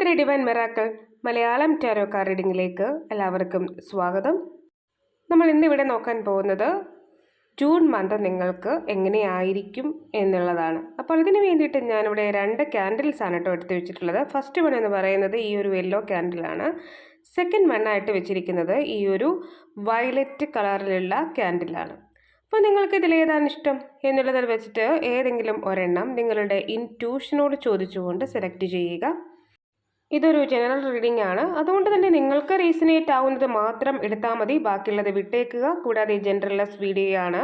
Three divine miracles Malayalam tarot card റീഡിങ്ങിലേക്ക് എല്ലാവർക്കും സ്വാഗതം. നമ്മൾ ഇന്നിവിടെ നോക്കാൻ പോകുന്നത് ജൂൺ മന്ത് നിങ്ങൾക്ക് എങ്ങനെയായിരിക്കും എന്നുള്ളതാണ്. അപ്പോൾ ഇതിന് വേണ്ടിയിട്ട് ഞാനിവിടെ രണ്ട് ക്യാൻഡിൽസ് ആണ് കേട്ടോ എടുത്ത് വെച്ചിട്ടുള്ളത്. ഫസ്റ്റ് വൺ എന്ന് പറയുന്നത് ഈ ഒരു യെല്ലോ ക്യാൻഡിലാണ് സെക്കൻഡ് വൺ ആയിട്ട് വെച്ചിരിക്കുന്നത് ഈ ഒരു വയലറ്റ് കളറിലുള്ള ക്യാൻഡിലാണ് അപ്പോൾ നിങ്ങൾക്ക് ഇതിലേതാണ് ഇഷ്ടം എന്നുള്ളതിൽ വെച്ചിട്ട് ഏതെങ്കിലും ഒരെണ്ണം നിങ്ങളുടെ ഇന്റ്യൂഷനോട് ചോദിച്ചുകൊണ്ട് സെലക്ട് ചെയ്യുക. ഇതൊരു ജനറൽ റീഡിംഗ് ആണ്. അതുകൊണ്ട് തന്നെ നിങ്ങൾക്ക് റീസണേറ്റ് ആവുന്നത് മാത്രം എടുത്താൽ മതി. ബാക്കിയുള്ളത് വിട്ടേക്കുക. കൂടാതെ ജെൻഡർലെസ് വീഡിയോ ആണ്.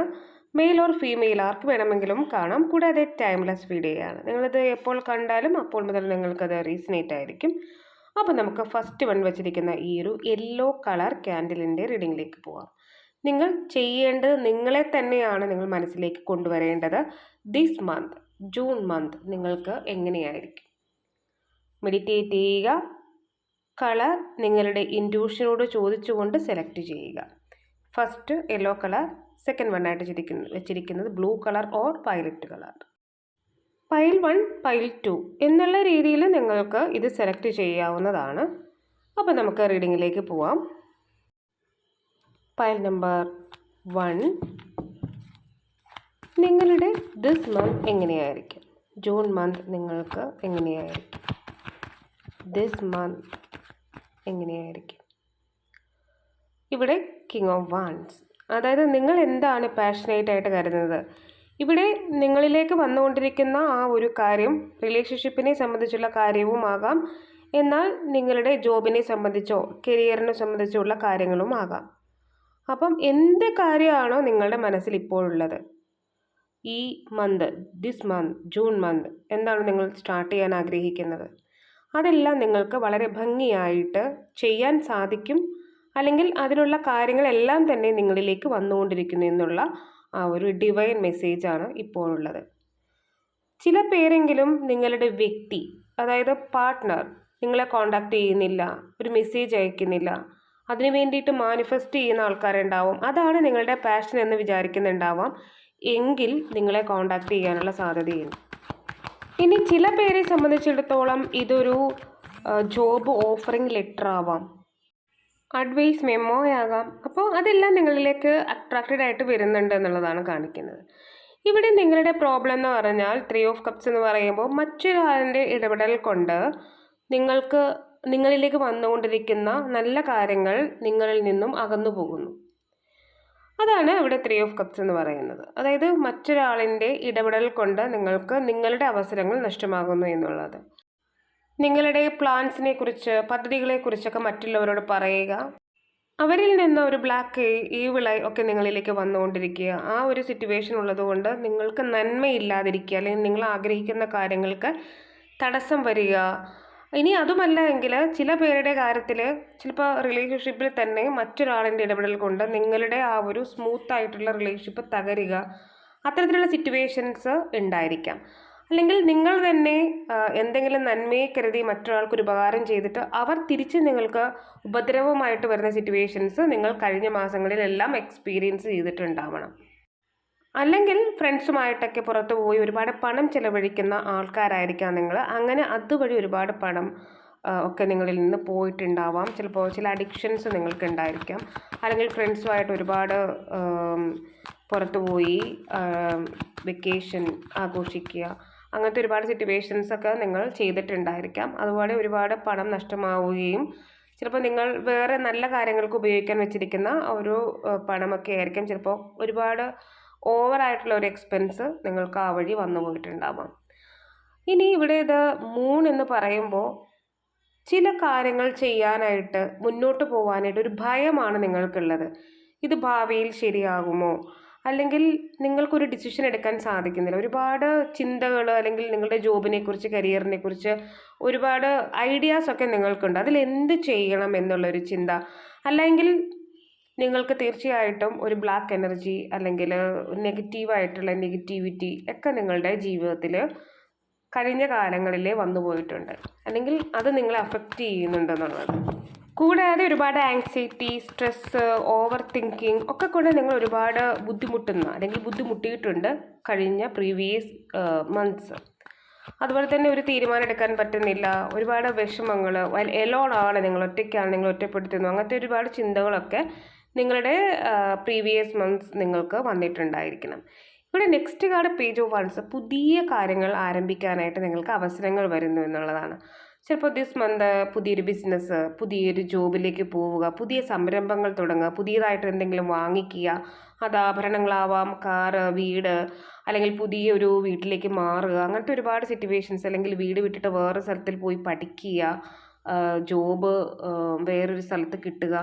മെയിൽ ഓർ ഫീമെയിൽ ആർക്ക് വേണമെങ്കിലും കാണാം. കൂടാതെ ടൈംലെസ് വീഡിയോ ആണ്. നിങ്ങളിത് എപ്പോൾ കണ്ടാലും അപ്പോൾ മുതൽ നിങ്ങൾക്കത് റീസണേറ്റ് ആയിരിക്കും. അപ്പോൾ നമുക്ക് ഫസ്റ്റ് വൺ വെച്ചിരിക്കുന്ന ഈ ഒരു യെല്ലോ കളർ ക്യാൻഡിലിന്റെ റീഡിങ്ങിലേക്ക് പോവാം. നിങ്ങൾ ചെയ്യേണ്ടത് നിങ്ങളെ തന്നെയാണ് നിങ്ങൾ മനസ്സിലേക്ക് കൊണ്ടുവരേണ്ടത്. ദിസ് മന്ത് ജൂൺ മന്ത് നിങ്ങൾക്ക് എങ്ങനെയായിരിക്കും? മെഡിറ്റേറ്റ് ചെയ്യുക. കളർ നിങ്ങളുടെ ഇന്റ്യൂഷനോട് ചോദിച്ചുകൊണ്ട് സെലക്ട് ചെയ്യുക. First yellow colour second one ആയിട്ട് ചിരിക്കുന്നത് വെച്ചിരിക്കുന്നത് blue colour or violet colour pile one pile two എന്നുള്ള രീതിയിൽ നിങ്ങൾക്ക് ഇത് സെലക്ട് ചെയ്യാവുന്നതാണ്. അപ്പോൾ നമുക്ക് റീഡിങ്ങിലേക്ക് പോവാം. പൈൽ നമ്പർ വൺ നിങ്ങളുടെ ദിസ് മന്ത് എങ്ങനെയായിരിക്കും? ജൂൺ മന്ത് നിങ്ങൾക്ക് എങ്ങനെയായിരിക്കും? ദിസ് മന്ത് എങ്ങനെയായിരിക്കും? ഇവിടെ കിങ് ഓഫ് വാൻസ് അതായത് നിങ്ങൾ എന്താണ് പാഷനേറ്റ് ആയിട്ട് കരുതുന്നത്? ഇവിടെ നിങ്ങളിലേക്ക് വന്നുകൊണ്ടിരിക്കുന്ന ആ ഒരു കാര്യം റിലേഷൻഷിപ്പിനെ സംബന്ധിച്ചുള്ള കാര്യവുമാകാം എന്നാൽ നിങ്ങളുടെ ജോബിനെ സംബന്ധിച്ചോ കരിയറിനെ സംബന്ധിച്ചുള്ള കാര്യങ്ങളും ആകാം. അപ്പം എന്ത് കാര്യമാണോ നിങ്ങളുടെ മനസ്സിൽ ഇപ്പോഴുള്ളത് ഈ month this month June month എന്താണ് നിങ്ങൾ സ്റ്റാർട്ട് ചെയ്യാൻ ആഗ്രഹിക്കുന്നത്? അതെല്ലാം നിങ്ങൾക്ക് വളരെ ഭംഗിയായിട്ട് ചെയ്യാൻ സാധിക്കും. അല്ലെങ്കിൽ അതിനുള്ള കാര്യങ്ങളെല്ലാം തന്നെ നിങ്ങളിലേക്ക് വന്നുകൊണ്ടിരിക്കുന്നു എന്നുള്ള ആ ഒരു ഡിവൈൻ മെസ്സേജാണ് ഇപ്പോഴുള്ളത്. ചില പേരെങ്കിലും നിങ്ങളുടെ വ്യക്തി അതായത് പാർട്ട്ണർ നിങ്ങളെ കോണ്ടാക്ട് ചെയ്യുന്നില്ല ഒരു മെസ്സേജ് അയക്കുന്നില്ല അതിനു വേണ്ടിയിട്ട് മാനിഫെസ്റ്റ് ചെയ്യുന്ന ആൾക്കാരുണ്ടാവും. അതാണ് നിങ്ങളുടെ പാഷൻ എന്ന് വിചാരിക്കുന്നുണ്ടാവാം. എങ്കിൽ നിങ്ങളെ കോണ്ടാക്ട് ചെയ്യാനുള്ള സാധ്യതയുണ്ട്. ഇനി ചില പേരെ സംബന്ധിച്ചിടത്തോളം ഇതൊരു ജോബ് ഓഫറിംഗ് ലെറ്റർ ആവാം. അഡ്വൈസ് മെമ്മോ ആകാം. അപ്പോൾ അതെല്ലാം നിങ്ങളിലേക്ക് അട്രാക്റ്റഡ് ആയിട്ട് വരുന്നുണ്ട് എന്നുള്ളതാണ് കാണിക്കുന്നത്. ഇവിടെ നിങ്ങളുടെ പ്രോബ്ലം എന്ന് പറഞ്ഞാൽ ത്രീ ഓഫ് കപ്സ് എന്ന് പറയുമ്പോൾ മറ്റൊരാളിന്റെ ഇടപെടൽ കൊണ്ട് നിങ്ങൾക്ക് നിങ്ങളിലേക്ക് വന്നുകൊണ്ടിരിക്കുന്ന നല്ല കാര്യങ്ങൾ നിങ്ങളിൽ നിന്നും അകന്നു പോകുന്നു. അതാണ് ഇവിടെ ത്രീ ഓഫ് കപ്സ് എന്ന് പറയുന്നത്. അതായത് മറ്റൊരാളിന്റെ ഇടപെടൽ കൊണ്ട് നിങ്ങൾക്ക് നിങ്ങളുടെ അവസരങ്ങൾ നഷ്ടമാകുന്നു എന്നുള്ളത്. നിങ്ങളുടെ പ്ലാൻസിനെ കുറിച്ച് പദ്ധതികളെക്കുറിച്ചൊക്കെ മറ്റുള്ളവരോട് പറയുക. അവരിൽ നിന്ന് ഒരു ബ്ലാക്ക് ഈവിളായി ഒക്കെ നിങ്ങളിലേക്ക് വന്നുകൊണ്ടിരിക്കുക. ആ ഒരു സിറ്റുവേഷൻ ഉള്ളതുകൊണ്ട് നിങ്ങൾക്ക് നന്മയില്ലാതിരിക്കുക. അല്ലെങ്കിൽ നിങ്ങൾ ആഗ്രഹിക്കുന്ന കാര്യങ്ങൾക്ക് തടസ്സം വരിക. ഇനി അതുമല്ല എങ്കിൽ ചില പേരുടെ കാര്യത്തിൽ ചിലപ്പോൾ റിലേഷൻഷിപ്പിൽ തന്നെ മറ്റൊരാളിന്റെ ഇടപെടൽ കൊണ്ട് നിങ്ങളുടെ ആ ഒരു സ്മൂത്ത് ആയിട്ടുള്ള റിലേഷൻഷിപ്പ് തകരുക. അത്തരത്തിലുള്ള സിറ്റുവേഷൻസ് ഉണ്ടായിരിക്കാം. അല്ലെങ്കിൽ നിങ്ങൾ തന്നെ എന്തെങ്കിലും നന്മയെ കരുതി മറ്റൊരാൾക്കൊരു ഉപകാരം ചെയ്തിട്ട് അവർ തിരിച്ച് നിങ്ങൾക്ക് ഉപദ്രവമായിട്ട് വരുന്ന സിറ്റുവേഷൻസ് നിങ്ങൾ കഴിഞ്ഞ മാസങ്ങളിലെല്ലാം എക്സ്പീരിയൻസ് ചെയ്തിട്ടുണ്ടാവണം. അല്ലെങ്കിൽ ഫ്രണ്ട്സുമായിട്ടൊക്കെ പുറത്തു പോയി ഒരുപാട് പണം ചിലവഴിക്കുന്ന ആൾക്കാരായിരിക്കാം നിങ്ങൾ. അങ്ങനെ അതുവഴി ഒരുപാട് പണം ഒക്കെ നിങ്ങളിൽ നിന്ന് പോയിട്ടുണ്ടാവാം. ചിലപ്പോൾ ചില അഡിക്ഷൻസ് നിങ്ങൾക്ക് ഉണ്ടായിരിക്കാം അല്ലെങ്കിൽ ഫ്രണ്ട്സുമായിട്ട് ഒരുപാട് പുറത്തു പോയി വെക്കേഷൻ ആഘോഷിക്കുക. അങ്ങനത്തെ ഒരുപാട് സിറ്റുവേഷൻസ് ഒക്കെ നിങ്ങൾ ചെയ്തിട്ടുണ്ടായിരിക്കാം. അതുപോലെ ഒരുപാട് പണം നഷ്ടമാവുകയും ചിലപ്പോൾ നിങ്ങൾ വേറെ നല്ല കാര്യങ്ങൾക്ക് ഉപയോഗിക്കാൻ വെച്ചിരിക്കുന്ന ഒരു പണമൊക്കെ ആയിരിക്കും. ചിലപ്പോൾ ഒരുപാട് ഓവറായിട്ടുള്ള ഒരു എക്സ്പെൻസ് നിങ്ങൾക്ക് ആ വഴി വന്നു പോയിട്ടുണ്ടാവാം. ഇനി ഇവിടെ ഇത് മൂൺ എന്ന് പറയുമ്പോൾ ചില കാര്യങ്ങൾ ചെയ്യാനായിട്ട് മുന്നോട്ട് പോകാനായിട്ട് ഒരു ഭയമാണ് നിങ്ങൾക്കുള്ളത്. ഇത് ഭാവിയിൽ ശരിയാകുമോ? അല്ലെങ്കിൽ നിങ്ങൾക്കൊരു ഡിസിഷൻ എടുക്കാൻ സാധിക്കുന്നില്ല. ഒരുപാട് ചിന്തകൾ അല്ലെങ്കിൽ നിങ്ങളുടെ ജോബിനെക്കുറിച്ച് കരിയറിനെ കുറിച്ച് ഒരുപാട് ഐഡിയാസൊക്കെ നിങ്ങൾക്കുണ്ട്. അതിൽ എന്ത് ചെയ്യണം എന്നുള്ളൊരു ചിന്ത. അല്ലെങ്കിൽ നിങ്ങൾക്ക് തീർച്ചയായിട്ടും ഒരു ബ്ലാക്ക് എനർജി അല്ലെങ്കിൽ നെഗറ്റീവായിട്ടുള്ള നെഗറ്റിവിറ്റി ഒക്കെ നിങ്ങളുടെ ജീവിതത്തിൽ കഴിഞ്ഞ കാലങ്ങളിലേ വന്നു പോയിട്ടുണ്ട്. അല്ലെങ്കിൽ അത് നിങ്ങളെ അഫക്റ്റ് ചെയ്യുന്നുണ്ടെന്നുള്ളത് കൂടാതെ ഒരുപാട് ആങ്സൈറ്റി സ്ട്രെസ് ഓവർ തിങ്കിങ് ഒക്കെ കൊണ്ട് നിങ്ങൾ ഒരുപാട് ബുദ്ധിമുട്ടുന്ന അല്ലെങ്കിൽ ബുദ്ധിമുട്ടിയിട്ടുണ്ട് കഴിഞ്ഞ പ്രീവിയസ് മന്ത്സ് അതുപോലെ തന്നെ ഒരു തീരുമാനം എടുക്കാൻ പറ്റുന്നില്ല. ഒരുപാട് വിഷമങ്ങൾ എലോണാണ് നിങ്ങൾ ഒറ്റയ്ക്കാണ് നിങ്ങൾ ഒറ്റപ്പെടുത്തുന്നു. അങ്ങനത്തെ ഒരുപാട് ചിന്തകളൊക്കെ നിങ്ങളുടെ പ്രീവിയസ് മന്ത്സ് നിങ്ങൾക്ക് വന്നിട്ടുണ്ടായിരിക്കണം. ഇവിടെ next card page of wands പുതിയ കാര്യങ്ങൾ ആരംഭിക്കാനായിട്ട് നിങ്ങൾക്ക് അവസരങ്ങൾ വരുന്നു എന്നുള്ളതാണ്. ചിലപ്പോൾ ദിസ് മന്ത് പുതിയൊരു ബിസിനസ് പുതിയൊരു ജോബിലേക്ക് പോവുക പുതിയ സംരംഭങ്ങൾ തുടങ്ങുക പുതിയതായിട്ട് എന്തെങ്കിലും വാങ്ങിക്കുക അത് ആഭരണങ്ങളാവാം കാറ് വീട് അല്ലെങ്കിൽ പുതിയൊരു വീട്ടിലേക്ക് മാറുക അങ്ങനത്തെ ഒരുപാട് സിറ്റുവേഷൻസ് അല്ലെങ്കിൽ വീട് വിട്ടിട്ട് വേറെ സ്ഥലത്തിൽ പോയി പഠിക്കുക ജോബ് വേറൊരു സ്ഥലത്ത് കിട്ടുക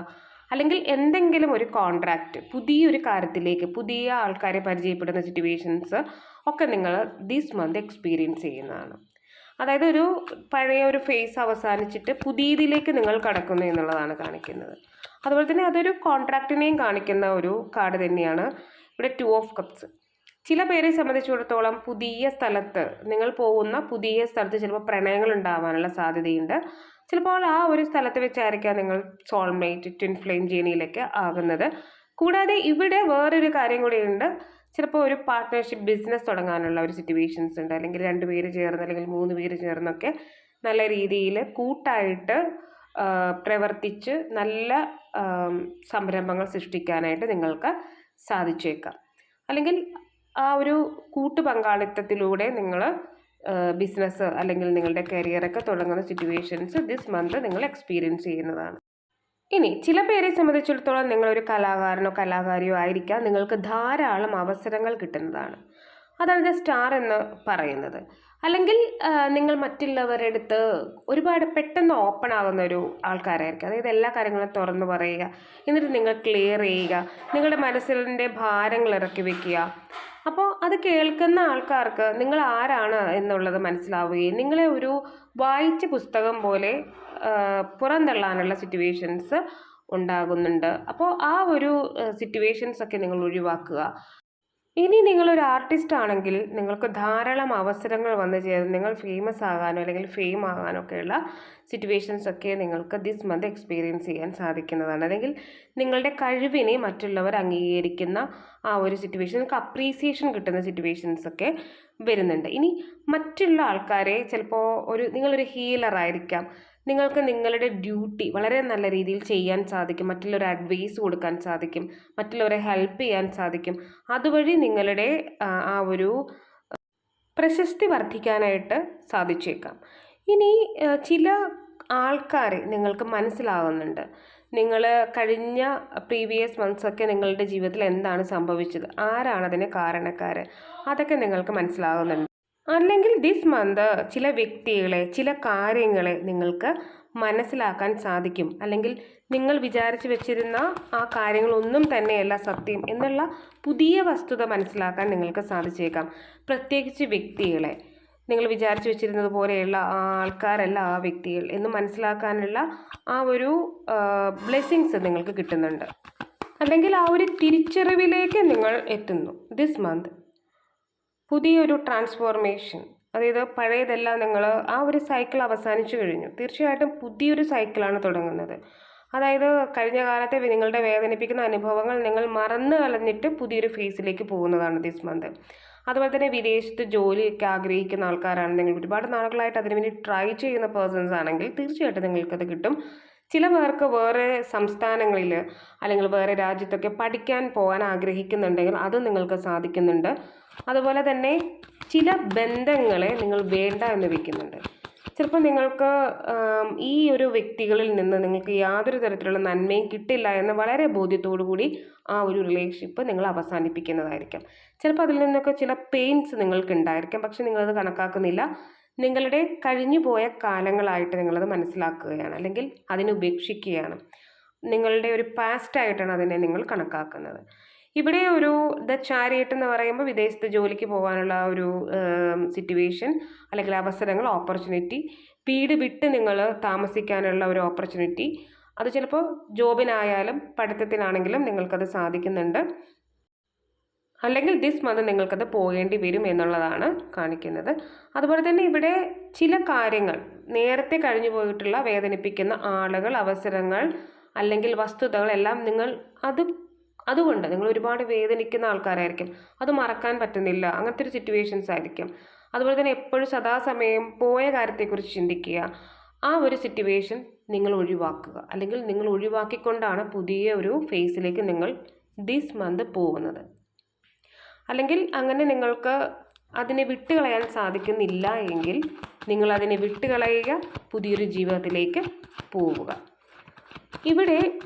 അല്ലെങ്കിൽ എന്തെങ്കിലും ഒരു കോൺട്രാക്റ്റ് പുതിയൊരു കാര്യത്തിലേക്ക് പുതിയ ആൾക്കാരെ പരിചയപ്പെടുന്ന സിറ്റുവേഷൻസ് ഒക്കെ നിങ്ങൾ ദിസ് മന്ത് എക്സ്പീരിയൻസ് ചെയ്യുന്നതാണ്. അതായത് ഒരു പഴയ ഒരു ഫേസ് അവസാനിച്ചിട്ട് പുതിയതിലേക്ക് നിങ്ങൾ കടക്കുന്നു എന്നുള്ളതാണ് കാണിക്കുന്നത്. അതുപോലെ തന്നെ അതൊരു കോൺട്രാക്റ്റിനെയും കാണിക്കുന്ന ഒരു കാർഡ് തന്നെയാണ് ഇവിടെ ടു ഓഫ് കപ്സ് ചില പേരെ സംബന്ധിച്ചിടത്തോളം പുതിയ സ്ഥലത്ത് നിങ്ങൾ പോകുന്ന പുതിയ സ്ഥലത്ത് ചിലപ്പോൾ പ്രണയങ്ങൾ ഉണ്ടാവാനുള്ള സാധ്യതയുണ്ട്. ചിലപ്പോൾ ആ ഒരു സ്ഥലത്ത് വെച്ചായിരിക്കാം നിങ്ങൾ സോൾമേറ്റ് ട്വിൻ ഫ്ലെയിം ജേണിയിലേക്ക് ആകുന്നത്. കൂടാതെ ഇവിടെ വേറൊരു കാര്യം കൂടിയുണ്ട് ചിലപ്പോൾ ഒരു പാർട്ട്ണർഷിപ്പ് ബിസിനസ് തുടങ്ങാനുള്ള ഒരു സിറ്റുവേഷൻസ് ഉണ്ട്. അല്ലെങ്കിൽ രണ്ട് പേര് ചേർന്ന് അല്ലെങ്കിൽ മൂന്ന് പേര് ചേർന്നൊക്കെ നല്ല രീതിയിൽ കൂട്ടായിട്ട് പ്രവർത്തിച്ച് നല്ല സംരംഭങ്ങൾ സൃഷ്ടിക്കാനായിട്ട് നിങ്ങൾക്ക് സാധിച്ചേക്കാം. അല്ലെങ്കിൽ ആ ഒരു കൂട്ടു പങ്കാളിത്തത്തിലൂടെ നിങ്ങൾ ബിസിനസ് അല്ലെങ്കിൽ നിങ്ങളുടെ കരിയറൊക്കെ തുടങ്ങുന്ന സിറ്റുവേഷൻസ് ദിസ് മന്ത് നിങ്ങൾ എക്സ്പീരിയൻസ് ചെയ്യുന്നതാണ്. ഇനി ചില പേരെ സംബന്ധിച്ചിടത്തോളം നിങ്ങളൊരു കലാകാരനോ കലാകാരിയോ ആയിരിക്കാം. നിങ്ങൾക്ക് ധാരാളം അവസരങ്ങൾ കിട്ടുന്നതാണ്. അതാണ് സ്റ്റാർ എന്ന് പറയുന്നത്. അല്ലെങ്കിൽ നിങ്ങൾ മറ്റുള്ളവരുടെ അടുത്ത് ഒരുപാട് പെട്ടെന്ന് ഓപ്പൺ ആകുന്ന ഒരു ആൾക്കാരായിരിക്കും. അതായത് എല്ലാ കാര്യങ്ങളും തുറന്നു പറയുക എന്നിട്ട് നിങ്ങൾ ക്ലിയർ ചെയ്യുക നിങ്ങളുടെ മനസ്സിന്റെ ഭാരങ്ങൾ ഇറക്കി വെക്കുക അപ്പോൾ അത് കേൾക്കുന്ന ആൾക്കാർക്ക് നിങ്ങൾ ആരാണ് എന്നുള്ളത് മനസ്സിലാവുകയും നിങ്ങളെ ഒരു വായിച്ച പുസ്തകം പോലെ പുറന്തള്ളാനുള്ള സിറ്റുവേഷൻസ് ഉണ്ടാകുന്നുണ്ട്. അപ്പോൾ ആ ഒരു സിറ്റുവേഷൻസ് ഒക്കെ നിങ്ങൾ ഒഴിവാക്കുക. ഇനി നിങ്ങളൊരു ആർട്ടിസ്റ്റ് ആണെങ്കിൽ നിങ്ങൾക്ക് ധാരാളം അവസരങ്ങൾ വന്നു ചേരും. നിങ്ങൾ ഫേമസ് ആകാനോ അല്ലെങ്കിൽ ഫെയിം ആകാനോ ഒക്കെയുള്ള സിറ്റുവേഷൻസ് ഒക്കെ നിങ്ങൾക്ക് ദിസ് മന്ത് എക്സ്പീരിയൻസ് ചെയ്യാൻ സാധിക്കുന്നതാണ്. അല്ലെങ്കിൽ നിങ്ങളുടെ കഴിവിനെ മറ്റുള്ളവർ അംഗീകരിക്കുന്ന ആ ഒരു സിറ്റുവേഷൻ നിങ്ങൾക്ക് അപ്രീസിയേഷൻ കിട്ടുന്ന സിറ്റുവേഷൻസ് ഒക്കെ വരുന്നുണ്ട്. ഇനി മറ്റുള്ള ആൾക്കാരെ ചിലപ്പോൾ ഒരു നിങ്ങളൊരു ഹീലർ ആയിരിക്കാം. നിങ്ങൾക്ക് നിങ്ങളുടെ ഡ്യൂട്ടി വളരെ നല്ല രീതിയിൽ ചെയ്യാൻ സാധിക്കും മറ്റുള്ളവരെ അഡ്വൈസ് കൊടുക്കാൻ സാധിക്കും മറ്റുള്ളവരെ ഹെൽപ്പ് ചെയ്യാൻ സാധിക്കും. അതുവഴി നിങ്ങളുടെ ആ, ഒരു പ്രശസ്തി വർദ്ധിക്കാനായിട്ട് സാധിച്ചേക്കാം. ഇനി ചില ആൾക്കാരെ നിങ്ങൾക്ക് മനസ്സിലാകുന്നുണ്ട് നിങ്ങൾ കഴിഞ്ഞ പ്രീവിയസ് മന്ത്സൊക്കെ നിങ്ങളുടെ ജീവിതത്തിൽ എന്താണ് സംഭവിച്ചത്? ആരാണ് അതിന് കാരണക്കാർ അതൊക്കെ നിങ്ങൾക്ക് മനസ്സിലാകുന്നുണ്ട് അല്ലെങ്കിൽ ദിസ് മന്ത് ചില വ്യക്തികളെ ചില കാര്യങ്ങളെ നിങ്ങൾക്ക് മനസ്സിലാക്കാൻ സാധിക്കും. അല്ലെങ്കിൽ നിങ്ങൾ വിചാരിച്ചു വെച്ചിരുന്ന ആ കാര്യങ്ങളൊന്നും തന്നെയല്ല സത്യം എന്നുള്ള പുതിയ വസ്തുത മനസ്സിലാക്കാൻ നിങ്ങൾക്ക് സാധിച്ചേക്കാം. പ്രത്യേകിച്ച് വ്യക്തികളെ. നിങ്ങൾ വിചാരിച്ചു വെച്ചിരുന്നത് പോലെയുള്ള ആ ആൾക്കാരല്ല ആ വ്യക്തികൾ എന്ന് മനസ്സിലാക്കാനുള്ള ആ ഒരു ബ്ലെസ്സിങ്സ് നിങ്ങൾക്ക് കിട്ടുന്നുണ്ട്. അല്ലെങ്കിൽ ആ ഒരു തിരിച്ചറിവിലേക്ക് നിങ്ങൾ എത്തുന്നു ദിസ് മന്ത് പുതിയൊരു ട്രാൻസ്ഫോർമേഷൻ അതായത് പഴയതെല്ലാം നിങ്ങൾ ആ ഒരു സൈക്കിൾ അവസാനിച്ചു കഴിഞ്ഞു. തീർച്ചയായിട്ടും പുതിയൊരു സൈക്കിളാണ് തുടങ്ങുന്നത്. അതായത് കഴിഞ്ഞ കാലത്തെ നിങ്ങളുടെ വേദനിപ്പിക്കുന്ന അനുഭവങ്ങൾ നിങ്ങൾ മറന്നു കളഞ്ഞിട്ട് പുതിയൊരു ഫേസിലേക്ക് പോകുന്നതാണ് ദിസ് മന്ത് അതുപോലെ തന്നെ വിദേശത്ത് ജോലിയൊക്കെ ആഗ്രഹിക്കുന്ന ആൾക്കാരാണ് നിങ്ങൾ. ഒരുപാട് നാളുകളായിട്ട് അതിനു വേണ്ടി ട്രൈ ചെയ്യുന്ന പേഴ്സൺസ് ആണെങ്കിൽ തീർച്ചയായിട്ടും നിങ്ങൾക്കത് കിട്ടും. ചില പേർക്ക് വേറെ സംസ്ഥാനങ്ങളിൽ അല്ലെങ്കിൽ വേറെ രാജ്യത്തൊക്കെ പഠിക്കാൻ പോകാൻ ആഗ്രഹിക്കുന്നുണ്ടെങ്കിൽ അതും നിങ്ങൾക്ക് സാധിക്കുന്നുണ്ട്. അതുപോലെ തന്നെ ചില ബന്ധങ്ങളെ നിങ്ങൾ വേണ്ട എന്ന് വയ്ക്കുന്നുണ്ട് ചിലപ്പോൾ നിങ്ങൾക്ക് ഈ ഒരു വ്യക്തികളിൽ നിന്ന് നിങ്ങൾക്ക് യാതൊരു തരത്തിലുള്ള നന്മയും കിട്ടില്ല എന്ന് വളരെ കൂടി ആ ഒരു റിലേഷൻഷിപ്പ് നിങ്ങൾ അവസാനിപ്പിക്കുന്നതായിരിക്കും. ചിലപ്പോൾ അതിൽ നിന്നൊക്കെ ചില പെയിൻസ് നിങ്ങൾക്ക് ഉണ്ടായിരിക്കും പക്ഷെ നിങ്ങളത് കണക്കാക്കുന്നില്ല. നിങ്ങളുടെ കഴിഞ്ഞു പോയ കാലങ്ങളായിട്ട് നിങ്ങളത് മനസ്സിലാക്കുകയാണ്. അല്ലെങ്കിൽ അതിനെ ഉപേക്ഷിക്കുകയാണ്. നിങ്ങളുടെ ഒരു പാസ്റ്റായിട്ടാണ് അതിനെ നിങ്ങൾ കണക്കാക്കുന്നത്. ഇവിടെ ഒരു ദ ചാരിയറ്റ് എന്ന് പറയുമ്പോൾ വിദേശത്ത് ജോലിക്ക് പോകാനുള്ള ഒരു സിറ്റുവേഷൻ അല്ലെങ്കിൽ അവസരങ്ങൾ ഓപ്പർച്യൂണിറ്റി വീട് വിട്ട് നിങ്ങൾ താമസിക്കാനുള്ള ഒരു ഓപ്പർച്യൂണിറ്റി അത് ചിലപ്പോൾ ജോബിനായാലും പഠിത്തത്തിനാണെങ്കിലും നിങ്ങൾക്കത് സാധിക്കുന്നുണ്ട്. അല്ലെങ്കിൽ ദിസ് മന്ത് നിങ്ങൾക്കത് പോകേണ്ടി വരും എന്നുള്ളതാണ് കാണിക്കുന്നത്. അതുപോലെ തന്നെ ഇവിടെ ചില കാര്യങ്ങൾ നേരത്തെ കഴിഞ്ഞു പോയിട്ടുള്ള വേദനിപ്പിക്കുന്ന ആളുകൾ അവസരങ്ങൾ അല്ലെങ്കിൽ വസ്തുതകളെല്ലാം നിങ്ങൾ അത് അതുകൊണ്ട് നിങ്ങൾ ഒരുപാട് വേദനിക്കുന്ന ആൾക്കാരായിരിക്കും. അത് മറക്കാൻ പറ്റുന്നില്ല. അങ്ങനത്തെ ഒരു സിറ്റുവേഷൻസ് ആയിരിക്കും. അതുപോലെ തന്നെ എപ്പോഴും സദാസമയം പോയ കാര്യത്തെക്കുറിച്ച് ചിന്തിക്കുക. ആ ഒരു സിറ്റുവേഷൻ നിങ്ങൾ ഒഴിവാക്കുക. അല്ലെങ്കിൽ നിങ്ങൾ ഒഴിവാക്കിക്കൊണ്ടാണ് പുതിയ ഒരു ഫേസിലേക്ക് നിങ്ങൾ ദിസ് മന്ത് പോകുന്നത്. അല്ലെങ്കിൽ അങ്ങനെ നിങ്ങൾക്ക് അതിനെ വിട്ടുകളയാൻ സാധിക്കുന്നില്ല എങ്കിൽ നിങ്ങൾ അതിനെ വിട്ടുകളയുക പുതിയൊരു ജീവിതത്തിലേക്ക് പോവുക. ഇവിടെ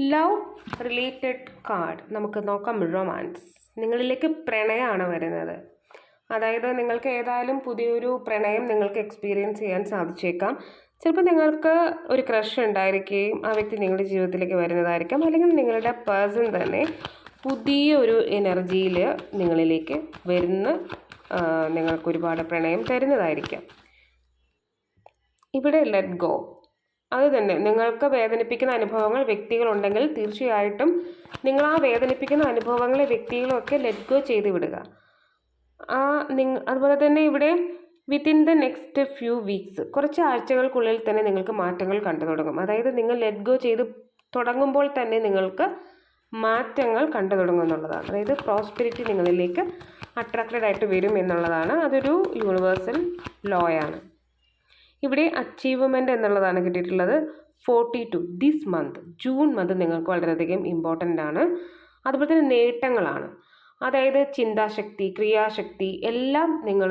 ലവ് റിലേറ്റഡ് കാർഡ്. നമുക്ക് നോക്കാം റൊമാൻസ്. നിങ്ങളിലേക്ക് പ്രണയമാണ് വരുന്നത്. അതായത് നിങ്ങൾക്ക് ഏതായാലും പുതിയൊരു പ്രണയം നിങ്ങൾക്ക് എക്സ്പീരിയൻസ് ചെയ്യാൻ സാധിച്ചേക്കാം. ചിലപ്പോൾ നിങ്ങൾക്ക് ഒരു ക്രഷ് ഉണ്ടായിരിക്കുകയും ആ വ്യക്തി നിങ്ങളുടെ ജീവിതത്തിലേക്ക് വരുന്നതായിരിക്കാം. അല്ലെങ്കിൽ നിങ്ങളുടെ പേഴ്സൺ തന്നെ പുതിയ ഒരു എനർജിയിൽ നിങ്ങളിലേക്ക് വരുന്ന നിങ്ങൾക്ക് ഒരുപാട് പ്രണയം തരുന്നതായിരിക്കാം. ഇവിടെ ലെറ്റ് ഗോ. അത് തന്നെ. നിങ്ങൾക്ക് വേദനിപ്പിക്കുന്ന അനുഭവങ്ങൾ വ്യക്തികളുണ്ടെങ്കിൽ തീർച്ചയായിട്ടും നിങ്ങൾ ആ വേദനിപ്പിക്കുന്ന അനുഭവങ്ങളെ വ്യക്തികളൊക്കെ ലെറ്റ് ഗോ ചെയ്ത് വിടുക. ആ നിങ്ങ അതുപോലെ തന്നെ ഇവിടെ within the next few weeks കുറച്ച് ആഴ്ചകൾക്കുള്ളിൽ തന്നെ നിങ്ങൾക്ക് മാറ്റങ്ങൾ കണ്ടു തുടങ്ങും. അതായത് നിങ്ങൾ ലെറ്റ് ഗോ ചെയ്ത് തുടങ്ങുമ്പോൾ തന്നെ നിങ്ങൾക്ക് മാറ്റങ്ങൾ കണ്ടു തുടങ്ങും എന്നുള്ളതാണ്. അതായത് പ്രോസ്പെരിറ്റി നിങ്ങളിലേക്ക് അട്രാക്റ്റഡ് ആയിട്ട് വരും എന്നുള്ളതാണ്. അതൊരു യൂണിവേഴ്സൽ ലോയാണ് ഇവിടെ അച്ചീവ്മെന്റ് എന്നുള്ളതാണ് കിട്ടിയിട്ടുള്ളത് forty two this month June month നിങ്ങൾക്ക് വളരെയധികം ഇമ്പോർട്ടന്റ് ആണ്. അതുപോലെ തന്നെ നേട്ടങ്ങളാണ്. അതായത് ചിന്താശക്തി ക്രിയാശക്തി എല്ലാം നിങ്ങൾ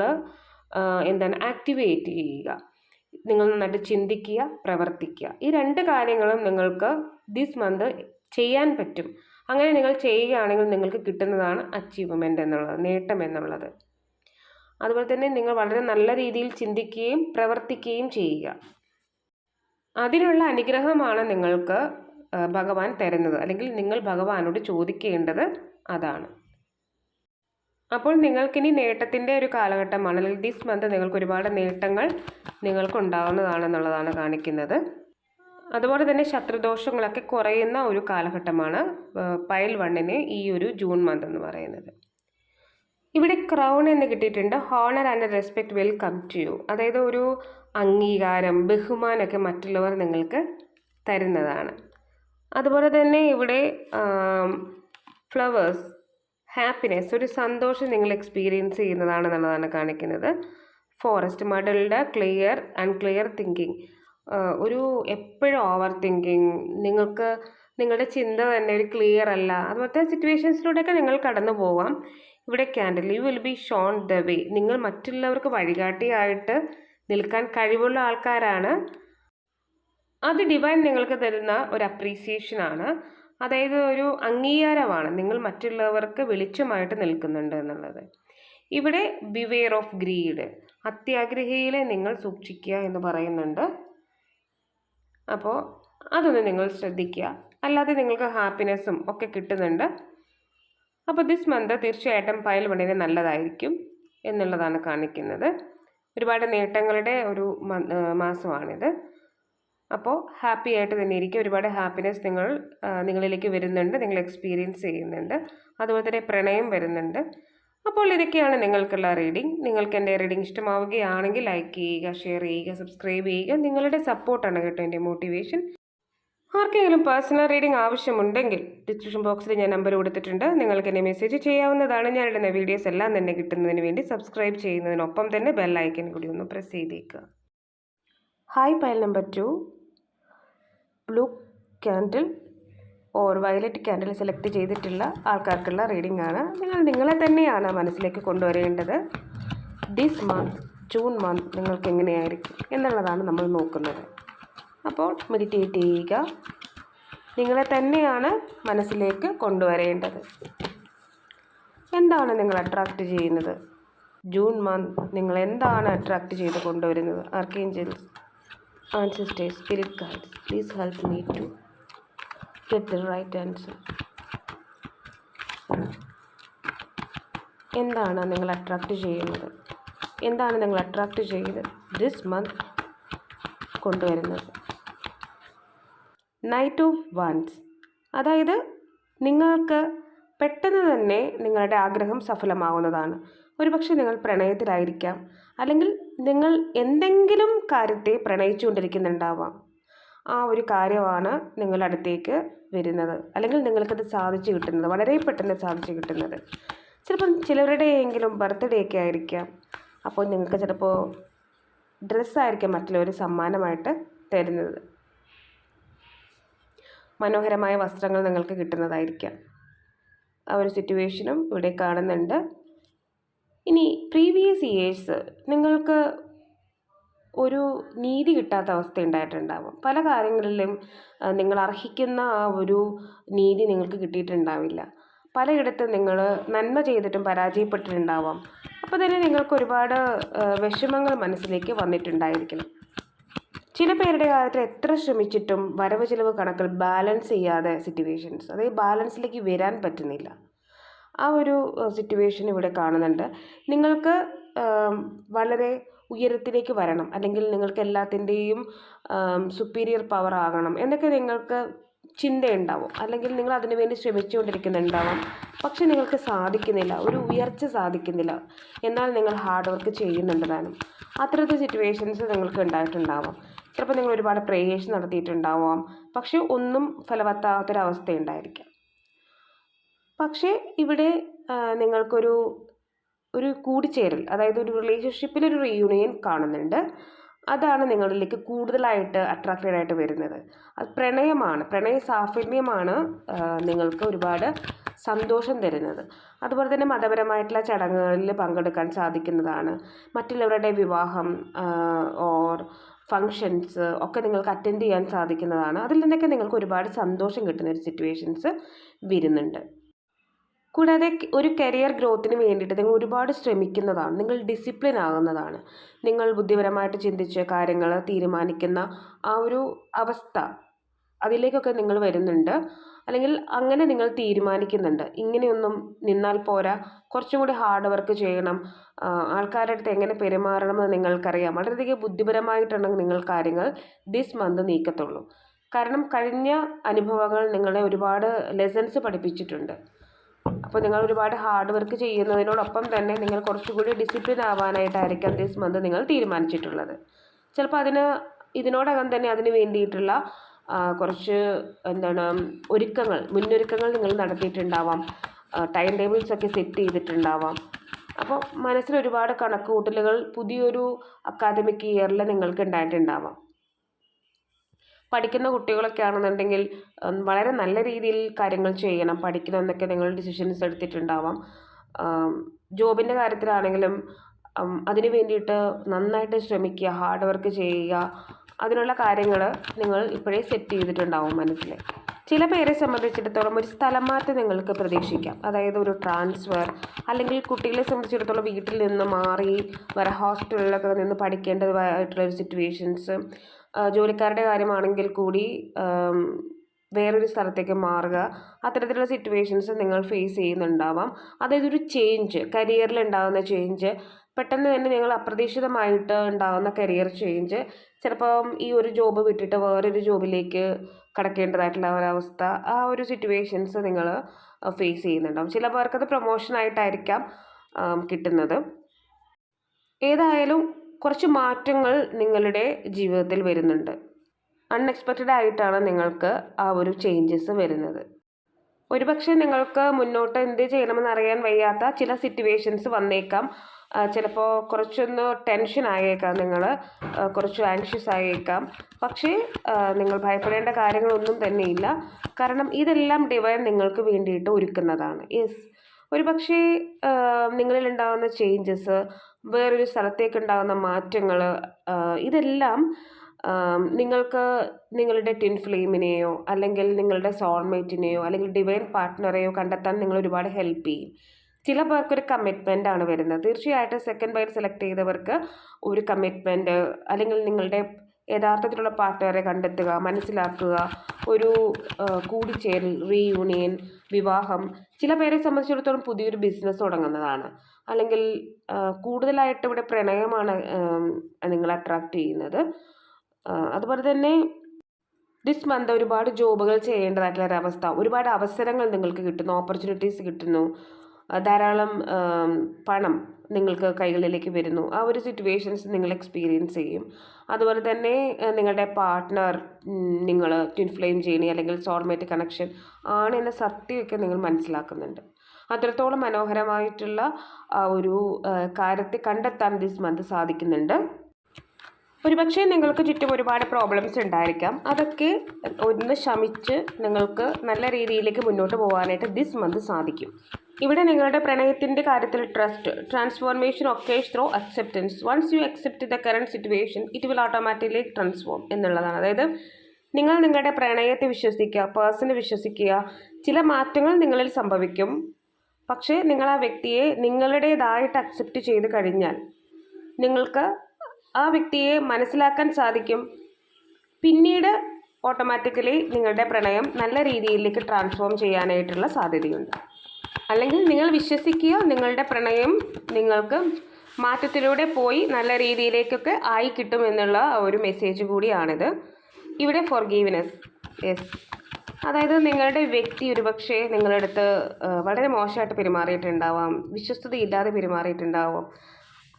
എന്താണ് ആക്ടിവേറ്റ് ചെയ്യുക. നിങ്ങൾ നന്നായിട്ട് ചിന്തിക്കുക പ്രവർത്തിക്കുക. ഈ രണ്ട് കാര്യങ്ങളും നിങ്ങൾക്ക് ദിസ് മന്ത് ചെയ്യാൻ പറ്റും. അങ്ങനെ നിങ്ങൾ ചെയ്യുകയാണെങ്കിൽ നിങ്ങൾക്ക് കിട്ടുന്നതാണ് അച്ചീവ്മെന്റ് എന്നുള്ളത് നേട്ടം എന്നുള്ളത്. അതുപോലെ തന്നെ നിങ്ങൾ വളരെ നല്ല രീതിയിൽ ചിന്തിക്കുകയും പ്രവർത്തിക്കുകയും ചെയ്യുക. അതിനുള്ള അനുഗ്രഹമാണ് നിങ്ങൾക്ക് ഭഗവാൻ തരുന്നത്. അല്ലെങ്കിൽ നിങ്ങൾ ഭഗവാനോട് ചോദിക്കേണ്ടത് അതാണ്. അപ്പോൾ നിങ്ങൾക്കിനി നേട്ടത്തിന്റെ ഒരു കാലഘട്ടമാണ്. അല്ലെങ്കിൽ ദിസ് മന്ത് നിങ്ങൾക്ക് ഒരുപാട് നേട്ടങ്ങൾ നിങ്ങൾക്ക് ഉണ്ടാകുന്നതാണെന്നുള്ളതാണ് കാണിക്കുന്നത്. അതുപോലെ തന്നെ ശത്രുദോഷങ്ങളൊക്കെ കുറയുന്ന ഒരു കാലഘട്ടമാണ് പയൽ വണ്ണിന് ഈ ഒരു ജൂൺ മന്ത് എന്ന് പറയുന്നത്. ഇവിടെ ക്രൗൺ എന്ന് കിട്ടിയിട്ടുണ്ട്. Honour and respect will come to you അതായത് ഒരു അംഗീകാരം ബഹുമാനമൊക്കെ മറ്റുള്ളവർ നിങ്ങൾക്ക് തരുന്നതാണ്. അതുപോലെ തന്നെ ഇവിടെ ഫ്ലവേഴ്സ് ഹാപ്പിനെസ് ഒരു സന്തോഷം നിങ്ങൾ എക്സ്പീരിയൻസ് ചെയ്യുന്നതാണെന്നുള്ളതാണ് കാണിക്കുന്നത്. Forest muddled clear and clear thinking ഒരു എപ്പോഴും ഓവർ തിങ്കിങ് നിങ്ങൾക്ക് നിങ്ങളുടെ ചിന്ത തന്നെ ഒരു ക്ലിയർ അല്ല. അതുപോലത്തെ സിറ്റുവേഷൻസിലൂടെയൊക്കെ നിങ്ങൾ കടന്നു പോവാം ഇവിടെ candle you will be shown the way നിങ്ങൾ മറ്റുള്ളവർക്ക് വഴികാട്ടിയായിട്ട് നിൽക്കാൻ കഴിവുള്ള ആൾക്കാരാണ്. അത് ഡിവൈൻ നിങ്ങൾക്ക് തരുന്ന ഒരു അപ്രീസിയേഷൻ ആണ്. അതായത് ഒരു അംഗീകാരമാണ് നിങ്ങൾ മറ്റുള്ളവർക്ക് വെളിച്ചമായിട്ട് നിൽക്കുന്നുണ്ട് എന്നുള്ളത്. ഇവിടെ ബിവെയർ ഓഫ് ഗ്രീഡ് അത്യാഗ്രഹിയിലെ നിങ്ങൾ സൂക്ഷിക്കുക എന്ന് പറയുന്നുണ്ട്. അപ്പോൾ അതൊന്ന് നിങ്ങൾ ശ്രദ്ധിക്കുക. അല്ലാതെ നിങ്ങൾക്ക് ഹാപ്പിനെസ്സും ഒക്കെ കിട്ടുന്നുണ്ട്. അപ്പോൾ ദിസ് മന്ത് തീർച്ചയായിട്ടും പയൽ വളരെ നല്ലതായിരിക്കും എന്നുള്ളതാണ് കാണിക്കുന്നത്. ഒരുപാട് നേട്ടങ്ങളുടെ ഒരു മാസമാണിത്. അപ്പോൾ ഹാപ്പി ആയിട്ട് തന്നെ ഇരിക്കും. ഒരുപാട് ഹാപ്പിനെസ് നിങ്ങൾ നിങ്ങളിലേക്ക് വരുന്നുണ്ട് നിങ്ങൾ എക്സ്പീരിയൻസ് ചെയ്യുന്നുണ്ട്. അതുപോലെ തന്നെ പ്രണയം വരുന്നുണ്ട്. അപ്പോൾ ഇതൊക്കെയാണ് നിങ്ങൾക്കുള്ള റീഡിംഗ് നിങ്ങൾക്ക് എന്റെ റീഡിംഗ് ഇഷ്ടമാവുകയാണെങ്കിൽ ലൈക്ക് ചെയ്യുക ഷെയർ ചെയ്യുക സബ്സ്ക്രൈബ് ചെയ്യുക. നിങ്ങളുടെ സപ്പോർട്ടാണ് കേട്ടോ എന്റെ മോട്ടിവേഷൻ ആർക്കെങ്കിലും പേഴ്സണൽ റീഡിംഗ് ആവശ്യമുണ്ടെങ്കിൽ ഡിസ്ക്രിപ്ഷൻ ബോക്സിൽ ഞാൻ നമ്പർ കൊടുത്തിട്ടുണ്ട്. നിങ്ങൾക്ക് എന്നെ മെസ്സേജ് ചെയ്യാവുന്നതാണ്. ഞാൻ ഇടുന്ന വീഡിയോസ് എല്ലാം തന്നെ കിട്ടുന്നതിന് വേണ്ടി സബ്സ്ക്രൈബ് ചെയ്യുന്നതിനൊപ്പം തന്നെ ബെൽ ഐക്കൺ കൂടി ഒന്ന് പ്രസ് ചെയ്തേക്കുക. Hi pile number two blue candle or violet candle select ചെയ്തിട്ടുള്ള ആൾക്കാർക്കുള്ള റീഡിംഗ് ആണ്. നിങ്ങൾ നിങ്ങളെ തന്നെയാണ് മനസ്സിലേക്ക് കൊണ്ടുവരേണ്ടത്. ദിസ് മന്ത് ജൂൺ മന്ത് നിങ്ങൾക്ക് എങ്ങനെയായിരിക്കും എന്നുള്ളതാണ് നമ്മൾ നോക്കുന്നത്. അപ്പോൾ മെഡിറ്റേറ്റ് ചെയ്യുക. നിങ്ങളെ തന്നെയാണ് മനസ്സിലേക്ക് കൊണ്ടുവരേണ്ടത്. എന്താണ് നിങ്ങൾ അട്രാക്റ്റ് ചെയ്യുന്നത്? ജൂൺ മന്ത് നിങ്ങൾ എന്താണ് അട്രാക്റ്റ് ചെയ്ത് കൊണ്ടുവരുന്നത്? Archangels ancestors spirit guides please help me to get the right answer എന്താണ് നിങ്ങൾ അട്രാക്റ്റ് ചെയ്യുന്നത്? എന്താണ് നിങ്ങൾ അട്രാക്റ്റ് ചെയ്ത് ദിസ് മന്ത് കൊണ്ടുവരുന്നത്? നൈറ്റ് ഓഫ് വൺസ് അതായത് നിങ്ങൾക്ക് പെട്ടെന്ന് തന്നെ നിങ്ങളുടെ ആഗ്രഹം സഫലമാവുന്നതാണ്. ഒരുപക്ഷെ നിങ്ങൾ പ്രണയത്തിലായിരിക്കാം. അല്ലെങ്കിൽ നിങ്ങൾ എന്തെങ്കിലും കാര്യത്തെ പ്രണയിച്ചുകൊണ്ടിരിക്കുന്നുണ്ടാവാം. ആ ഒരു കാര്യമാണ് നിങ്ങളടുത്തേക്ക് വരുന്നത്. അല്ലെങ്കിൽ നിങ്ങൾക്കത് സാധിച്ചു കിട്ടുന്നത്. വളരെ പെട്ടെന്ന് സാധിച്ചു കിട്ടുന്നത്. ചിലപ്പം ചിലവരുടെയെങ്കിലും ബർത്ത്ഡേ ഒക്കെ ആയിരിക്കാം. അപ്പോൾ നിങ്ങൾക്ക് ചിലപ്പോൾ ഡ്രസ്സായിരിക്കാം മറ്റുള്ളവർ സമ്മാനമായിട്ട് തരുന്നത്. മനോഹരമായ വസ്ത്രങ്ങൾ നിങ്ങൾക്ക് കിട്ടുന്നതായിരിക്കാം. ആ ഒരു സിറ്റുവേഷനും ഇവിടെ കാണുന്നുണ്ട്. ഇനി പ്രീവിയസ് ഇയേഴ്സ് നിങ്ങൾക്ക് ഒരു നീതി കിട്ടാത്ത അവസ്ഥ ഉണ്ടായിട്ടുണ്ടാവും. പല കാര്യങ്ങളിലും നിങ്ങൾ അർഹിക്കുന്ന ആ ഒരു നീതി നിങ്ങൾക്ക് കിട്ടിയിട്ടുണ്ടാവില്ല. പലയിടത്തും നിങ്ങൾ നന്മ ചെയ്തിട്ടും പരാജയപ്പെട്ടിട്ടുണ്ടാവാം. അപ്പോൾ തന്നെ നിങ്ങൾക്ക് ഒരുപാട് വിഷമങ്ങൾ മനസ്സിലേക്ക് വന്നിട്ടുണ്ടായിരിക്കണം. ചില പേരുടെ കാര്യത്തിൽ എത്ര ശ്രമിച്ചിട്ടും വരവ് ചിലവ് കണക്കിൽ ബാലൻസ് ചെയ്യാതെ സിറ്റുവേഷൻസ് അതായത് ബാലൻസിലേക്ക് വരാൻ പറ്റുന്നില്ല. ആ ഒരു സിറ്റുവേഷൻ ഇവിടെ കാണുന്നുണ്ട്. നിങ്ങൾക്ക് വളരെ ഉയരത്തിലേക്ക് വരണം. അല്ലെങ്കിൽ നിങ്ങൾക്ക് എല്ലാത്തിന്റെയും സുപ്പീരിയർ പവർ ആകണം എന്നൊക്കെ നിങ്ങൾക്ക് ചിന്തയുണ്ടാവും. അല്ലെങ്കിൽ നിങ്ങൾ അതിനു വേണ്ടി ശ്രമിച്ചുകൊണ്ടിരിക്കുന്നുണ്ടാവാം. പക്ഷെ നിങ്ങൾക്ക് സാധിക്കുന്നില്ല. ഒരു ഉയർച്ച സാധിക്കുന്നില്ല. എന്നാൽ നിങ്ങൾ ഹാർഡ് വർക്ക് ചെയ്യുന്നുണ്ട് താനും അത്തരത്തിൽ സിറ്റുവേഷൻസ് നിങ്ങൾക്ക് ഉണ്ടായിട്ടുണ്ടാവാം. ചിലപ്പോൾ നിങ്ങൾ ഒരുപാട് പ്രേയേഴ്സ് നടത്തിയിട്ടുണ്ടാവാം. പക്ഷേ ഒന്നും ഫലവത്താത്തൊരവസ്ഥ ഉണ്ടായിരിക്കാം പക്ഷേ ഇവിടെ നിങ്ങൾക്കൊരു ഒരു കൂടിച്ചേരൽ അതായത് ഒരു റിലേഷൻഷിപ്പിലൊരു റീയൂണിയൻ കാണുന്നുണ്ട്. അതാണ് നിങ്ങളിലേക്ക് കൂടുതലായിട്ട് അട്രാക്റ്റഡ് ആയിട്ട് വരുന്നത്. അത് പ്രണയമാണ്. പ്രണയ സാഫല്യമാണ് നിങ്ങൾക്ക് ഒരുപാട് സന്തോഷം തരുന്നത്. അതുപോലെ തന്നെ മതപരമായിട്ടുള്ള ചടങ്ങുകളിൽ പങ്കെടുക്കാൻ സാധിക്കുന്നതാണ്. മറ്റുള്ളവരുടെ വിവാഹം ഓർ ഫങ്ഷൻസ് ഒക്കെ നിങ്ങൾക്ക് അറ്റൻഡ് ചെയ്യാൻ സാധിക്കുന്നതാണ്. അതിൽ നിന്നൊക്കെ നിങ്ങൾക്ക് ഒരുപാട് സന്തോഷം കിട്ടുന്ന ഒരു സിറ്റുവേഷൻസ് വരുന്നുണ്ട്. കൂടാതെ ഒരു കരിയർ ഗ്രോത്തിന് വേണ്ടിയിട്ട് നിങ്ങൾ ഒരുപാട് ശ്രമിക്കുന്നതാണ്. നിങ്ങൾ ഡിസിപ്ലിൻ ആകുന്നതാണ്. നിങ്ങൾ ബുദ്ധിപരമായിട്ട് ചിന്തിച്ച് കാര്യങ്ങൾ തീരുമാനിക്കുന്ന ആ ഒരു അവസ്ഥ അതിലേക്കൊക്കെ നിങ്ങൾ വരുന്നുണ്ട്. അല്ലെങ്കിൽ അങ്ങനെ നിങ്ങൾ തീരുമാനിക്കുന്നുണ്ട്. ഇങ്ങനെയൊന്നും നിന്നാൽ പോരാ. കുറച്ചും കൂടി ഹാർഡ് വർക്ക് ചെയ്യണം. ആൾക്കാരുടെ അടുത്ത് എങ്ങനെ പെരുമാറണമെന്ന് നിങ്ങൾക്കറിയാം. വളരെയധികം ബുദ്ധിപരമായിട്ടുണ്ടെങ്കിൽ നിങ്ങൾ കാര്യങ്ങൾ ദിസ് മന്ത് നീക്കത്തുള്ളൂ. കാരണം കഴിഞ്ഞ അനുഭവങ്ങൾ നിങ്ങളെ ഒരുപാട് ലെസൺസ് പഠിപ്പിച്ചിട്ടുണ്ട്. അപ്പോൾ നിങ്ങൾ ഒരുപാട് ഹാർഡ് വർക്ക് ചെയ്യുന്നതിനോടൊപ്പം തന്നെ നിങ്ങൾ കുറച്ചുകൂടി ഡിസിപ്ലിൻ ആവാനായിട്ടായിരിക്കാം ദിസ് മന്ത് നിങ്ങൾ തീരുമാനിച്ചിട്ടുള്ളത്. ചിലപ്പോൾ അതിന് ഇതിനോടകം തന്നെ അതിന് വേണ്ടിയിട്ടുള്ള കുറച്ച് എന്താണ് ഒരുക്കങ്ങൾ മുന്നൊരുക്കങ്ങൾ നിങ്ങൾ നടത്തിയിട്ടുണ്ടാവാം. ടൈം ടേബിൾസ് ഒക്കെ സെറ്റ് ചെയ്തിട്ടുണ്ടാവാം. അപ്പോൾ മനസ്സിൽ ഒരുപാട് കണക്കുകൂട്ടലുകൾ പുതിയൊരു അക്കാദമിക് ഇയറിൽ നിങ്ങൾക്ക് ഉണ്ടായിട്ടുണ്ടാവാം. പഠിക്കുന്ന കുട്ടികളൊക്കെ ആണെന്നുണ്ടെങ്കിൽ വളരെ നല്ല രീതിയിൽ കാര്യങ്ങൾ ചെയ്യണം. പഠിക്കണം എന്നൊക്കെ നിങ്ങൾ ഡിസിഷൻസ് എടുത്തിട്ടുണ്ടാവാം. ജോബിന്റെ കാര്യത്തിലാണെങ്കിലും അതിനു അതിന് വേണ്ടിയിട്ട് നന്നായിട്ട് ശ്രമിക്കുക ഹാർഡ് വർക്ക് ചെയ്യുക അതിനുള്ള കാര്യങ്ങൾ നിങ്ങൾ ഇപ്പോഴേ സെറ്റ് ചെയ്തിട്ടുണ്ടാവും മനസ്സിൽ ചില പേരെ സംബന്ധിച്ചിടത്തോളം ഒരു സ്ഥലം മാറ്റം നിങ്ങൾക്ക് പ്രതീക്ഷിക്കാം. അതായത് ഒരു ട്രാൻസ്ഫർ അല്ലെങ്കിൽ കുട്ടികളെ സംബന്ധിച്ചിടത്തോളം വീട്ടിൽ നിന്ന് മാറി വേറെ ഹോസ്റ്റലിലൊക്കെ നിന്ന് പഠിക്കേണ്ടതായിട്ടുള്ള ഒരു സിറ്റുവേഷൻസ് ജോലിക്കാരുടെ കാര്യമാണെങ്കിൽ കൂടി വേറൊരു സ്ഥലത്തേക്ക് മാറുക. അത്തരത്തിലുള്ള സിറ്റുവേഷൻസ് നിങ്ങൾ ഫേസ് ചെയ്യുന്നുണ്ടാവാം. അതായത് ഒരു ചേഞ്ച് കരിയറിൽ ഉണ്ടാകുന്ന ചേഞ്ച് പെട്ടെന്ന് തന്നെ നിങ്ങൾ അപ്രതീക്ഷിതമായിട്ട് ഉണ്ടാകുന്ന കരിയർ ചേഞ്ച് ചിലപ്പം ഈ ഒരു ജോബ് വിട്ടിട്ട് വേറൊരു ജോബിലേക്ക് കടക്കേണ്ടതായിട്ടുള്ള ഒരവസ്ഥ ആ ഒരു സിറ്റുവേഷൻസ് നിങ്ങൾ ഫേസ് ചെയ്യുന്നുണ്ടാവും. ചില പേർക്കത് പ്രൊമോഷനായിട്ടായിരിക്കാം കിട്ടുന്നത്. ഏതായാലും കുറച്ച് മാറ്റങ്ങൾ നിങ്ങളുടെ ജീവിതത്തിൽ വരുന്നുണ്ട്. അൺഎക്സ്പെക്റ്റഡ് ആയിട്ടാണ് നിങ്ങൾക്ക് ആ ഒരു ചേഞ്ചസ് വരുന്നത്. ഒരുപക്ഷെ നിങ്ങൾക്ക് മുന്നോട്ട് എന്ത് ചെയ്യണമെന്ന് അറിയാൻ വയ്യാത്ത ചില സിറ്റുവേഷൻസ് വന്നേക്കാം. ചിലപ്പോൾ കുറച്ചൊന്ന് ടെൻഷൻ ആയേക്കാം നിങ്ങൾ കുറച്ച് ആൻഷ്യസ് ആയേക്കാം. പക്ഷേ നിങ്ങൾ ഭയപ്പെടേണ്ട കാര്യങ്ങളൊന്നും തന്നെയില്ല കാരണം ഇതെല്ലാം ഡിവൈൻ നിങ്ങൾക്ക് വേണ്ടിയിട്ട് ഒരുക്കുന്നതാണ്. യെസ് ഒരു പക്ഷേ നിങ്ങളിൽ ഉണ്ടാകുന്ന ചേഞ്ചസ് വേറൊരു സ്ഥലത്തേക്ക് ഉണ്ടാകുന്ന മാറ്റങ്ങൾ ഇതെല്ലാം നിങ്ങൾക്ക് നിങ്ങളുടെ ടിൻ ഫ്ലെയിമിനെയോ അല്ലെങ്കിൽ നിങ്ങളുടെ സോൾമേറ്റിനെയോ അല്ലെങ്കിൽ ഡിവൈൻ പാർട്ട്ണറെയോ കണ്ടെത്താൻ നിങ്ങൾ ഒരുപാട് ഹെൽപ്പ് ചെയ്യും. ചില പേർക്ക് ഒരു കമ്മിറ്റ്മെന്റ് ആണ് വരുന്നത്. തീർച്ചയായിട്ടും സെക്കൻഡ് ബൈർ സെലക്ട് ചെയ്തവർക്ക് ഒരു കമ്മിറ്റ്മെന്റ് അല്ലെങ്കിൽ നിങ്ങളുടെ യഥാർത്ഥത്തിലുള്ള പാർട്ട്ണറെ കണ്ടെത്തുക മനസ്സിലാക്കുക ഒരു കൂടിച്ചേരൽ റീയൂണിയൻ വിവാഹം ചില പേരെ സംബന്ധിച്ചിടത്തോളം പുതിയൊരു ബിസിനസ് തുടങ്ങുന്നതാണ്. അല്ലെങ്കിൽ കൂടുതലായിട്ട് ഇവിടെ പ്രണയമാണ് നിങ്ങൾ അട്രാക്റ്റ് ചെയ്യുന്നത്. അതുപോലെ തന്നെ ദിസ് മന്ത് ഒരുപാട് ജോബുകൾ ചെയ്യേണ്ടതായിട്ടുള്ള ഒരവസ്ഥ ഒരുപാട് അവസരങ്ങൾ നിങ്ങൾക്ക് കിട്ടുന്നു. ഓപ്പർച്യൂണിറ്റീസ് കിട്ടുന്നു. ധാരാളം പണം നിങ്ങൾക്ക് കൈകളിലേക്ക് വരുന്നു. ആ ഒരു സിറ്റുവേഷൻസ് നിങ്ങൾ എക്സ്പീരിയൻസ് ചെയ്യും. അതുപോലെ തന്നെ നിങ്ങളുടെ പാർട്ട്ണർ നിങ്ങൾ ട്വിൻ ഫ്ലെയിം ജേണി അല്ലെങ്കിൽ സോൾമേറ്റ് കണക്ഷൻ ആണ് എന്ന സത്യമൊക്കെ നിങ്ങൾ മനസ്സിലാക്കുന്നുണ്ട്. അത്രത്തോളം മനോഹരമായിട്ടുള്ള ഒരു കാര്യത്തെ കണ്ടെത്താൻ ദിസ് മന്ത് സാധിക്കുന്നുണ്ട്. ഒരുപക്ഷെ നിങ്ങൾക്ക് ചുറ്റും ഒരുപാട് പ്രോബ്ലംസ് ഉണ്ടായിരിക്കാം. അതൊക്കെ ഒന്ന് ശമിച്ച് നിങ്ങൾക്ക് നല്ല രീതിയിലേക്ക് മുന്നോട്ട് പോകാനായിട്ട് ദിസ് മന്ത് സാധിക്കും. ഇവിടെ നിങ്ങളുടെ പ്രണയത്തിന്റെ കാര്യത്തിൽ ട്രസ്റ്റ് ട്രാൻസ്ഫോർമേഷൻ ഒക്കെ through acceptance once you accept the current situation it will automatically transform എന്നുള്ളതാണ്. അതായത് നിങ്ങൾ നിങ്ങളുടെ പ്രണയത്തെ വിശ്വസിക്കുക പേഴ്സണെ വിശ്വസിക്കുക ചില മാറ്റങ്ങൾ നിങ്ങളിൽ സംഭവിക്കും. പക്ഷേ നിങ്ങൾ ആ വ്യക്തിയെ നിങ്ങളുടേതായിട്ട് അക്സെപ്റ്റ് ചെയ്ത് കഴിഞ്ഞാൽ നിങ്ങൾക്ക് ആ വ്യക്തിയെ മനസ്സിലാക്കാൻ സാധിക്കും. പിന്നീട് ഓട്ടോമാറ്റിക്കലി നിങ്ങളുടെ പ്രണയം നല്ല രീതിയിലേക്ക് ട്രാൻസ്ഫോം ചെയ്യാനായിട്ടുള്ള സാധ്യതയുണ്ട്. അല്ലെങ്കിൽ നിങ്ങൾ വിശ്വസിക്കുക നിങ്ങളുടെ പ്രണയം നിങ്ങൾക്ക് മാറ്റത്തിലൂടെ പോയി നല്ല രീതിയിലേക്കൊക്കെ ആയി കിട്ടുമെന്നുള്ള ഒരു മെസ്സേജ് കൂടിയാണിത്. ഇവിടെ ഫോർ ഗീവിനെസ് യെസ് അതായത് നിങ്ങളുടെ വ്യക്തി ഒരുപക്ഷെ നിങ്ങളുടെ അടുത്ത് വളരെ മോശമായിട്ട് പെരുമാറിയിട്ടുണ്ടാവാം. വിശ്വസ്തതയില്ലാതെ പെരുമാറിയിട്ടുണ്ടാവാം.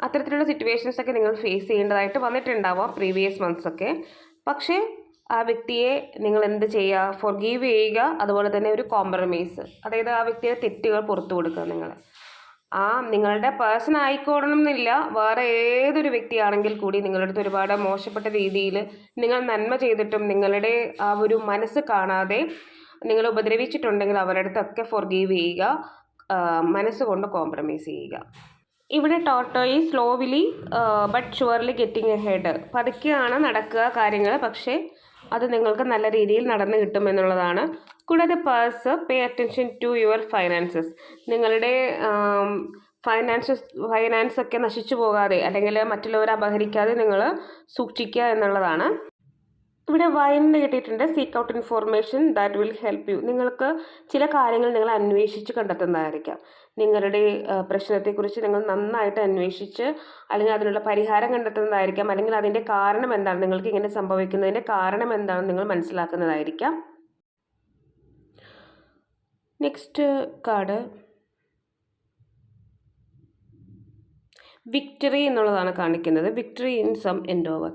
അത്തരത്തിലുള്ള സിറ്റുവേഷൻസൊക്കെ നിങ്ങൾ ഫേസ് ചെയ്യേണ്ടതായിട്ട് വന്നിട്ടുണ്ടാവാം പ്രീവിയസ് മന്ത്സൊക്കെ പക്ഷേ ആ വ്യക്തിയെ നിങ്ങൾ എന്ത് ചെയ്യുക ഫോർഗീവ് ചെയ്യുക അതുപോലെ തന്നെ ഒരു കോംപ്രമൈസ് അതായത് ആ വ്യക്തിയുടെ തെറ്റുകൾ പുറത്തു കൊടുക്കുക നിങ്ങൾ ആ നിങ്ങളുടെ പേഴ്സൺ ആയിക്കോളണം എന്നില്ല വേറെ ഏതൊരു വ്യക്തിയാണെങ്കിൽ കൂടി നിങ്ങളുടെ അടുത്ത് ഒരുപാട് മോശപ്പെട്ട രീതിയിൽ നിങ്ങൾ നന്മ ചെയ്തിട്ടും നിങ്ങളുടെ ആ ഒരു മനസ്സ് കാണാതെ നിങ്ങൾ ഉപദ്രവിച്ചിട്ടുണ്ടെങ്കിൽ അവരുടെ അടുത്തൊക്കെ ഫോർഗീവ് ചെയ്യുക മനസ്സുകൊണ്ട് കോംപ്രമൈസ് ചെയ്യുക. ഇവിടെ ടോട്ടോയി slowly but surely getting head പതുക്കെയാണ് നടക്കുക കാര്യങ്ങൾ പക്ഷേ അത് നിങ്ങൾക്ക് നല്ല രീതിയിൽ നടന്നു കിട്ടും എന്നുള്ളതാണ്. കൂടാതെ purse pay attention to your finances നിങ്ങളുടെ ഫൈനാൻസസ് ഫൈനാൻസൊക്കെ നശിച്ചു പോകാതെ അല്ലെങ്കിൽ മറ്റുള്ളവരെ അപഹരിക്കാതെ നിങ്ങൾ സൂക്ഷിക്കുക എന്നുള്ളതാണ്. ഇവിടെ വയലിന് കിട്ടിയിട്ടുണ്ട് seek out information that will help you നിങ്ങൾക്ക് ചില കാര്യങ്ങൾ നിങ്ങൾ അന്വേഷിച്ച് കണ്ടെത്തുന്നതായിരിക്കാം. നിങ്ങളുടെ പ്രശ്നത്തെക്കുറിച്ച് നിങ്ങൾ നന്നായിട്ട് അന്വേഷിച്ച് അല്ലെങ്കിൽ അതിനുള്ള പരിഹാരം കണ്ടെത്തുന്നതായിരിക്കാം. അല്ലെങ്കിൽ അതിന്റെ കാരണം എന്താണ്? നിങ്ങൾക്ക് ഇങ്ങനെ സംഭവിക്കുന്നതിന്റെ കാരണം എന്താണെന്ന് നിങ്ങൾ മനസ്സിലാക്കുന്നതായിരിക്കാം. നെക്സ്റ്റ് കാർഡ് വിക്ടറി എന്നുള്ളതാണ് കാണിക്കുന്നത്. Victory in some end over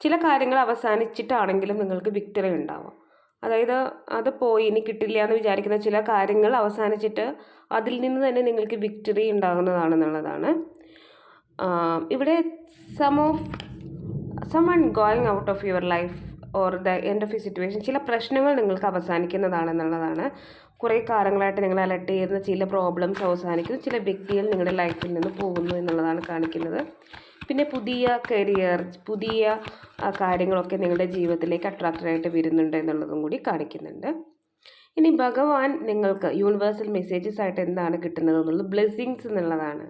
ചില കാര്യങ്ങൾ അവസാനിച്ചിട്ടാണെങ്കിലും നിങ്ങൾക്ക് വിക്ടറി ഉണ്ടാവാം. അതായത് അത് പോയി ഇനി കിട്ടില്ല എന്ന് വിചാരിക്കുന്ന ചില കാര്യങ്ങൾ അവസാനിച്ചിട്ട് അതിൽ നിന്ന് തന്നെ നിങ്ങൾക്ക് വിക്ടറി ഉണ്ടാകുന്നതാണെന്നുള്ളതാണ്. ഇവിടെ some of someone going out of your life or the end of you situation ചില പ്രശ്നങ്ങൾ നിങ്ങൾക്ക് അവസാനിക്കുന്നതാണെന്നുള്ളതാണ്. കുറേ കാലങ്ങളായിട്ട് നിങ്ങൾ അലർട്ട് ചെയ്യുന്ന ചില പ്രോബ്ലംസ് അവസാനിക്കുന്നു ചില വ്യക്തികൾ നിങ്ങളുടെ ലൈഫിൽ നിന്ന് പോകുന്നു എന്നുള്ളതാണ് കാണിക്കുന്നത്. പിന്നെ പുതിയ കരിയർ പുതിയ കാര്യങ്ങളൊക്കെ നിങ്ങളുടെ ജീവിതത്തിലേക്ക് അട്രാക്റ്റഡായിട്ട് വരുന്നുണ്ട് എന്നുള്ളതും കൂടി കാണിക്കുന്നുണ്ട്. ഇനി ഭഗവാൻ നിങ്ങൾക്ക് യൂണിവേഴ്സൽ മെസ്സേജസ് ആയിട്ട് എന്താണ് കിട്ടുന്നത് എന്നുള്ളത് ബ്ലെസ്സിങ്സ് എന്നുള്ളതാണ്.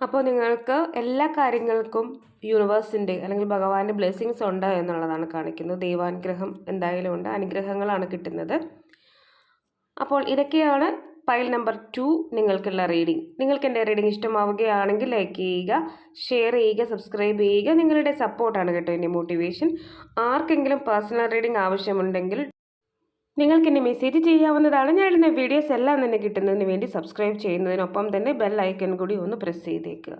അപ്പോൾ നിങ്ങൾക്ക് എല്ലാ കാര്യങ്ങൾക്കും യൂണിവേഴ്സിന്റെ അല്ലെങ്കിൽ ഭഗവാന്റെ ബ്ലെസ്സിങ്സ് ഉണ്ട് എന്നുള്ളതാണ് കാണിക്കുന്നത്. ദൈവാനുഗ്രഹം എന്തായാലും ഉണ്ട് അനുഗ്രഹങ്ങളാണ് കിട്ടുന്നത്. അപ്പോൾ ഇതൊക്കെയാണ് ഫയൽ നമ്പർ ടു നിങ്ങൾക്കുള്ള റീഡിംഗ്. നിങ്ങൾക്ക് എന്റെ റീഡിംഗ് ഇഷ്ടമാവുകയാണെങ്കിൽ ലൈക്ക് ചെയ്യുക ഷെയർ ചെയ്യുക സബ്സ്ക്രൈബ് ചെയ്യുക. നിങ്ങളുടെ സപ്പോർട്ടാണ് കേട്ടോ എന്റെ മോട്ടിവേഷൻ. ആർക്കെങ്കിലും പേഴ്സണൽ റീഡിംഗ് ആവശ്യമുണ്ടെങ്കിൽ നിങ്ങൾക്ക് എന്നെ മെസ്സേജ് ചെയ്യാവുന്നതാണ് ഞാൻ ഇടുന്ന വീഡിയോസ് എല്ലാം തന്നെ കിട്ടുന്നതിന് വേണ്ടി സബ്സ്ക്രൈബ് ചെയ്യുന്നതിനൊപ്പം തന്നെ ബെൽ ഐക്കൺ കൂടി ഒന്ന് പ്രസ് ചെയ്തേക്കുക.